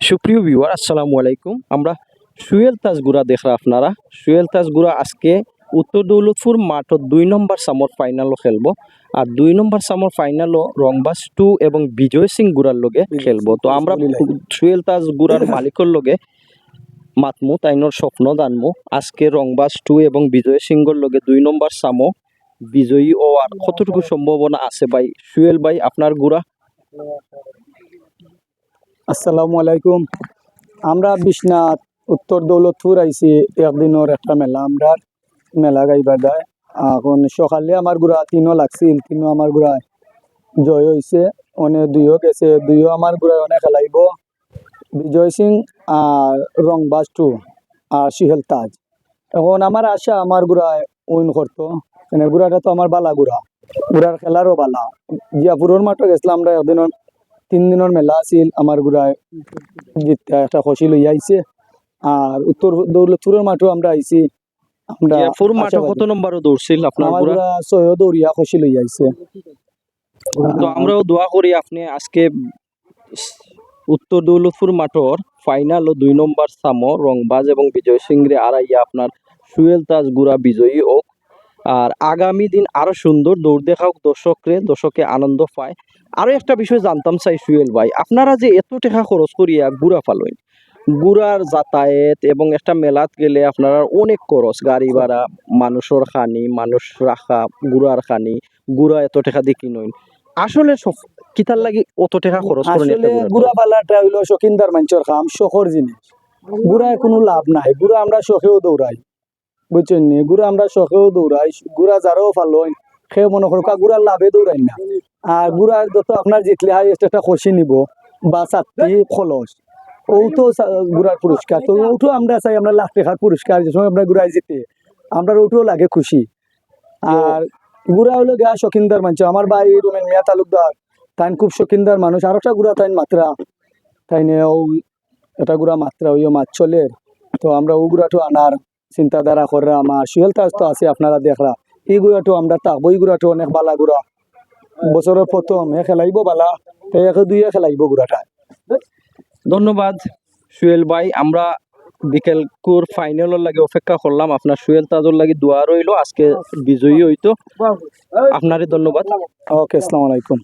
সুপ্রিয় ভিউয়ার আসসালামু আলাইকুম। আমরা সুয়েল তাজ গুড়া দেখরা আপনারা। সুয়েল তাজ গুড়া আজকে উত্তর দৌলতপুর মাঠত দুই নম্বর সামর ফাইনালও খেলব। আর দুই নম্বর সামর ফাইনালও রংবাস টু এবং বিজয় সিং গুড়ার লগে খেলব। তো আমরা সুয়েল তাজ গুড়ার মালিকর লগে মাতমু তাইনোর স্বপ্ন দানমু। আজকে রংবাস টু এবং বিজয় সিংহর লগে দুই নম্বর সামো বিজয়ী ও আর কতটুকু সম্ভাবনা আছে ভাই? সুয়েল ভাই আপনার গুড়া? আসসালামু আলাইকুম। আমরা বিশ্বনাথ, উত্তর দৌলতপুর আইছি। একদিনের একটা মেলা আমরা মেলা গাইবার দেয় এখন সকালে আমার গুড়া তিনও লাগছিল তিনও আমার গুড়ায় জয় হয়েছে অনেক দুইও গেছে, দুইও আমার গুড়ায় অনেক খেলাইব। বিজয় সিং আর রংবাজ টু আর শিহেল তাজ। এখন আমার আশা আমার গুড়ায় উইন করতো। গুড়াটা তো আমার বালা গুড়া। গুড়ার খেলারও বালা। জিয়াপুরের মাঠে গেছিলাম আমরা একদিনের তিন দিনের মেলা আছিল আমার গুড়ায় একটা খুশি লইয়া আইছে আর উত্তর দৌলতপুরের মাঠেও আমরা আইছি। আমরা জিয়াপুর মাঠে কত নম্বরও দৌড়ছিল আপনার গুড়া? গুড়া দৌড়িয়া খুশি লইয়া আইছে তো আমরাও দোয়া করি আপনি আজকে উত্তর দৌলতপুর মাঠর ফাইনাল ও দুই নম্বর সামো রংবাজ এবং বিজয় সিংরে আড়াইয়া আপনার সুয়েল তাজ গুড়া বিজয়ী হোক আর আগামী দিন আরও সুন্দর দৌড় দেখা হোক দর্শকরে দর্শকে আনন্দ পায়। আরও একটা বিষয় জানতাম চাই সুয়েল ভাই আপনারা যে এত টাকা খরচ করিয়া গুড়া ফালইন গুড়ার যাতায়াত এবং একটা মেলাত গেলে আপনারা অনেক খরচ গাড়ি ভাড়া মানুষের খানি মানুষ রাখা গুড়ার খানি গুড়া এত টাকা দিয়ে কিনুন। আসলে কিতার লাগি অত টাকা খরচ করেন গুড়া পালাটা হইল শকিনদার মানুষের খাম শখর জিনিস। গুড়ায় কোনো লাভ নাই গুড়া আমরা শখেও দৌড়াই। বুঝছেন গুড়া আমরা শখেও দৌড়াই, গুড়া যারাও ফালোই সেও মনে করো গুড়ার লাভে দৌড়াই না। আর গুড়ার যত আপনার জিতলে হাইয়েস্ট একটা খুশি নিব, বা চারটি খলস ওটো গুড়ার পুরস্কার। তো ওটো আমরা চাই, আমরা লাখ টাকার পুরস্কার, যে সময় আমরা গুড়ায় জিতে আমরা ওটাও লাগে খুশি। আর গুড়া হলো গা শকিনদার মানুষ। আমার ভাই রুমেন মিয়া তালুকদার, তাইন খুব শকিনদার মানুষ। আর একটা গুড়া তাইন মাত্রা, তাইনে ও এটা গুড়া মাত্রা ওইও মাছ চলে তো আমরা ও গুড়াটো আনার। চিন্তাধারা করে আমার সুহেল তাজ তো আছে আপনারা দেখরা এই গুড়াটো আমরা থাকব এই গুড়াটো অনেক বালা গুড়া। বছরের প্রথম হে খেলাইব বালা তো একে দুইয়ে খেলাইব গুড়াটা। ধন্যবাদ সুয়েল ভাই। আমরা বিকেল কুর ফাইনালের লাগে অপেক্ষা করলাম। আপনার সুয়েল তাজর লাগি দোয়া রইল। আজকে বিজয়ী হইতো। আপনারই ধন্যবাদ। ওকে আসসালামু আলাইকুম।